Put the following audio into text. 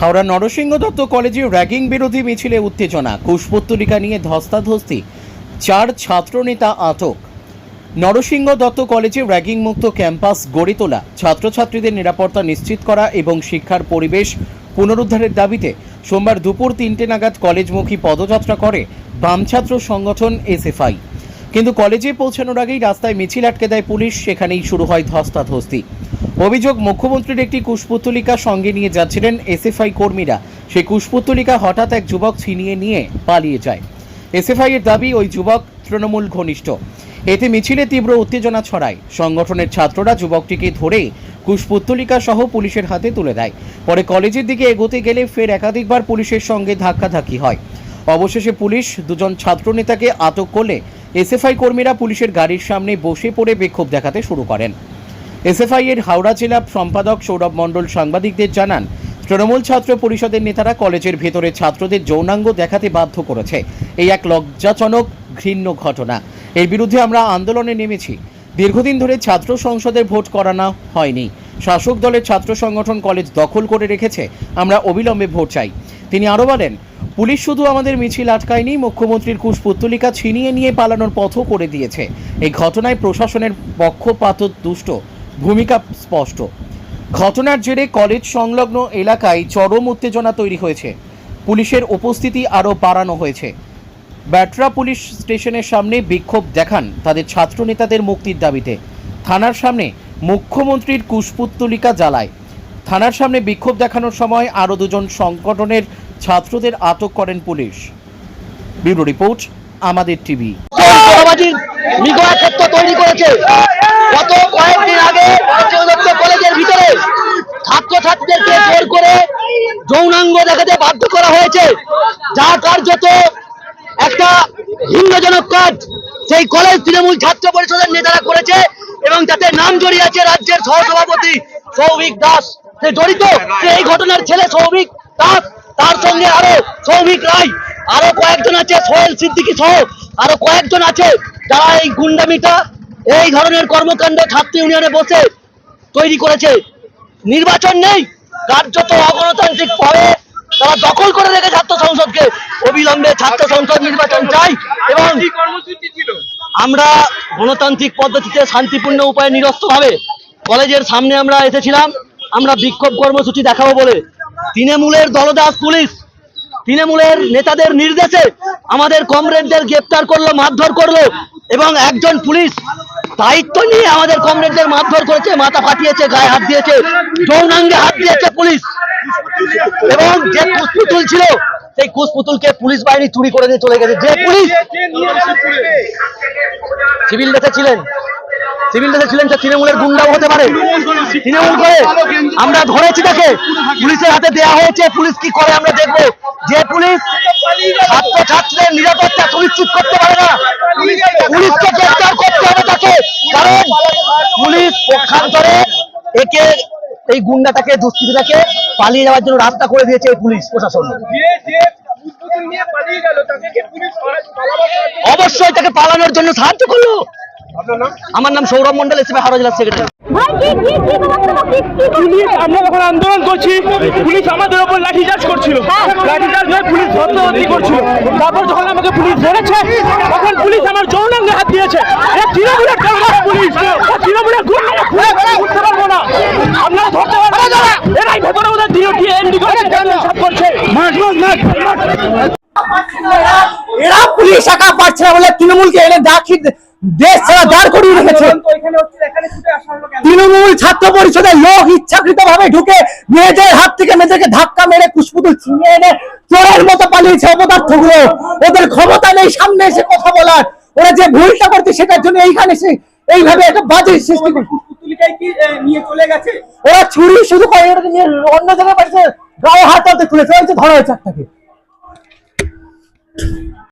হাওড়া নরসিংহ দত্ত কলেজে র্যাগিং বিরোধী মিছিলে উত্তেজনা, কুশপুত্তলিকা নিয়ে ধস্তাধস্তি, চার ছাত্রনেতা আটক। নরসিংহ দত্ত কলেজে র্যাগিং মুক্ত ক্যাম্পাস গড়ে তোলা, ছাত্রছাত্রীদের নিরাপত্তা নিশ্চিত করা এবং শিক্ষার পরিবেশ পুনরুদ্ধারের দাবিতে সোমবার দুপুর তিনটে নাগাদ কলেজমুখী পদযাত্রা করে বাম ছাত্র সংগঠন এসএফআই। কিন্তু কলেজে পৌঁছানোর আগেই রাস্তায় মিছিল আটকে দেয় পুলিশ, সেখানেই শুরু হয় ধস্তাধস্তি। অভিযোগ, মুখ্যমন্ত্রীর একটি কুশপুত্তলিকা সঙ্গে নিয়ে যাচ্ছিলেন এসএফআই কর্মীরা। সেই কুশপুত্তলিকা হঠাৎ এক যুবক ছিনিয়ে নিয়ে পালিয়ে যায়। এসএফআই এর দাবি, ওই যুবক তৃণমূল ঘনিষ্ঠ। এতে মিছিলে তীব্র উত্তেজনা ছড়ায়। সংগঠনের ছাত্ররা যুবকটিকে ধরে কুশপুত্তলিকা সহ পুলিশের হাতে তুলে দেয়। পরে কলেজের দিকে এগোতে গেলে ফের একাধিকবার পুলিশের সঙ্গে ধাক্কাধাক্কি হয়। অবশেষে পুলিশ দুজন ছাত্রনেতাকে আটক করলে এসএফআই কর্মীরা পুলিশের গাড়ির সামনে বসে পড়ে বিক্ষোভ দেখাতে শুরু করেন। এসএফআই এর হাওড়া জেলা সম্পাদক সৌরভ মণ্ডল সাংবাদিকদের জানান, তৃণমূল ছাত্র পরিষদের নেতারা কলেজের ভেতরে ছাত্রদের যৌনাঙ্গ দেখাতে বাধ্য করেছে। এই এক লজ্জাজনক ঘৃণ্য ঘটনা। এর বিরুদ্ধে আমরা আন্দোলনে নেমেছি। দীর্ঘদিন ধরে ছাত্র সংসদের ভোট করানো হয়নি। শাসক দলের ছাত্র সংগঠন কলেজ দখল করে রেখেছে। আমরা অবিলম্বে ভোট চাই। তিনি আরও বলেন, পুলিশ শুধু আমাদের মিছিল আটকায়নি, মুখ্যমন্ত্রীর কুশপুত্তলিকা ছিনিয়ে নিয়ে পালানোর পথও করে দিয়েছে। এই ঘটনায় প্রশাসনের পক্ষপাত দুষ্ট ভূমিকা স্পষ্ট। ঘটনার জেরে কলেজ সংলগ্ন এলাকায় চরম উত্তেজনা তৈরি হয়েছে। পুলিশের উপস্থিতি আরও বাড়ানো হয়েছে। ব্যাটরা পুলিশ স্টেশনের সামনে বিক্ষোভ দেখান তাদের ছাত্রনেতাদের মুক্তির দাবিতে। থানার সামনে মুখ্যমন্ত্রীর কুশপুত্তলিকা জ্বালায়। থানার সামনে বিক্ষোভ দেখানোর সময় আরও দুজন সংগঠনের ছাত্রদের আটক করেন পুলিশ। ব্যুরো রিপোর্ট, আমাদের টিভি। তৈরি করেছে। গত কয়েকদিন আগে কলেজের ভিতরে ছাত্রছাত্রীদেরকে জোর করে যৌনাঙ্গ দেখাতে বাধ্য করা হয়েছে। যা কার্যত একটা কাজ সেই কলেজ তৃণমূল ছাত্র পরিষদের নেতারা করেছে এবং তাতে নাম জড়িয়ে আছে রাজ্যের সহসভাপতি সৌভিক দাস। সে জড়িত, সে এই ঘটনার ছেলে সৌভিক দাস। তার সঙ্গে আরও সৌভিক রায়, আরও কয়েকজন আছে, সোহেল সিদ্দিকী সহ আরও কয়েকজন আছে যারা এই গুন্ডামিটা এই ধরনের কর্মকাণ্ড ছাত্র ইউনিয়নে বসে তৈরি করেছে। নির্বাচন নেই কার্যত অগণতান্ত্রিক ভাবে তারা দখল করে রেখে ছাত্র সংসদকে অবিলম্বে ছাত্র সংসদ নির্বাচন চাই এবং আমরা গণতান্ত্রিক পদ্ধতিতে শান্তিপূর্ণ উপায়ে নিরস্ত ভাবে কলেজের সামনে আমরা এসেছিলাম। আমরা বিক্ষোভ কর্মসূচি দেখাবো বলে। তৃণমূলের দলদাস পুলিশ তৃণমূলের নেতাদের নির্দেশে আমাদের কমরেডদের গ্রেপ্তার করল মারধর করল এবং একজন পুলিশ দায়িত্ব নিয়ে আমাদের কমরেডদের মারধর করেছে মাথা ফাটিয়েছে গায়ে হাত দিয়েছে যৌনাঙ্গে হাত দিয়েছে পুলিশ। এবং যে কুশপুতুল ছিল সেই কুশপুতুলকে পুলিশ বাহিনী চুরি করে দিয়ে চলে গেছে। যে পুলিশ সিভিল ড্রেসে ছিলেন। সিভিল ড্রেসে ছিলেন সে তৃণমূলের গুন্ডাও হতে পারে। তৃণমূল করে আমরা ধরেছি তাকে। পুলিশের হাতে দেয়া হয়েছে। পুলিশ কি করে আমরা দেখব? যে পুলিশ ছাত্র ছাত্রীদের নিরাপত্তা সুনিশ্চিত করতে পারে না। পুলিশকে গ্রেপ্তার করতে হবে তাকে। কারণ পুলিশ পক্ষান্তরে একে এই গুন্ডাটাকে, দুষ্কৃতীটাকে পালিয়ে যাওয়ার জন্য রাস্তা করে দিয়েছে এই পুলিশ প্রশাসন? অবশ্যই তাকে পালানোর জন্য সাহায্য করল। আমার নাম সৌরভ মন্ডল এসে হাওড়া জেলার সেক্রেটারি ভাই কি কি কি বক্তব্য কি কি পুলিশ আমরা যখন আন্দোলন করছি পুলিশ আমাদের উপর লাঠিচার্জ করছিল। লাঠিচার্জ হয়ে পুলিশ ধরতে করছিল। তারপর যখন আমাকে পুলিশ ধরেছে তখন পুলিশ আমার যৌনাঙ্গে হাত দিয়েছে। এরা তৃণমূলের পুলিশ এরা তৃণমূলের বুঝতে পারব না। আপনারা ধরতে পারবেন না। এরাই ভেতরে ওদের ডিওটি এনডি করছে? মাস মাস মাস এরা পুলিশ একা পারছে না বলে তৃণমূলকে এনে দেশ ছাড়া দাঁড় করিয়ে রেখেছে। তৃণমূল ছাত্র পরিষদের লোক ইচ্ছাকৃত ভাবে ঢুকে মেয়েদের হাত থেকে মেয়েদেরকে ধাক্কা মেরে কুশপুতুল ছিনিয়ে এনে চোরের মতো পালিয়েছে অপদার্থগুলো ওদের ক্ষমতা নেই সামনে এসে কথা বলার। ওরা যে ভুলটা করছে সেটার জন্য এইখানে এসে এইভাবে একটা বাজে সৃষ্টি করছে। ওরা ছুরি শুধু অন্য জায়গায় পাঠিয়েছে গায়ে হাত হাতে তুলেছে ধরা হয়েছে একটাকে।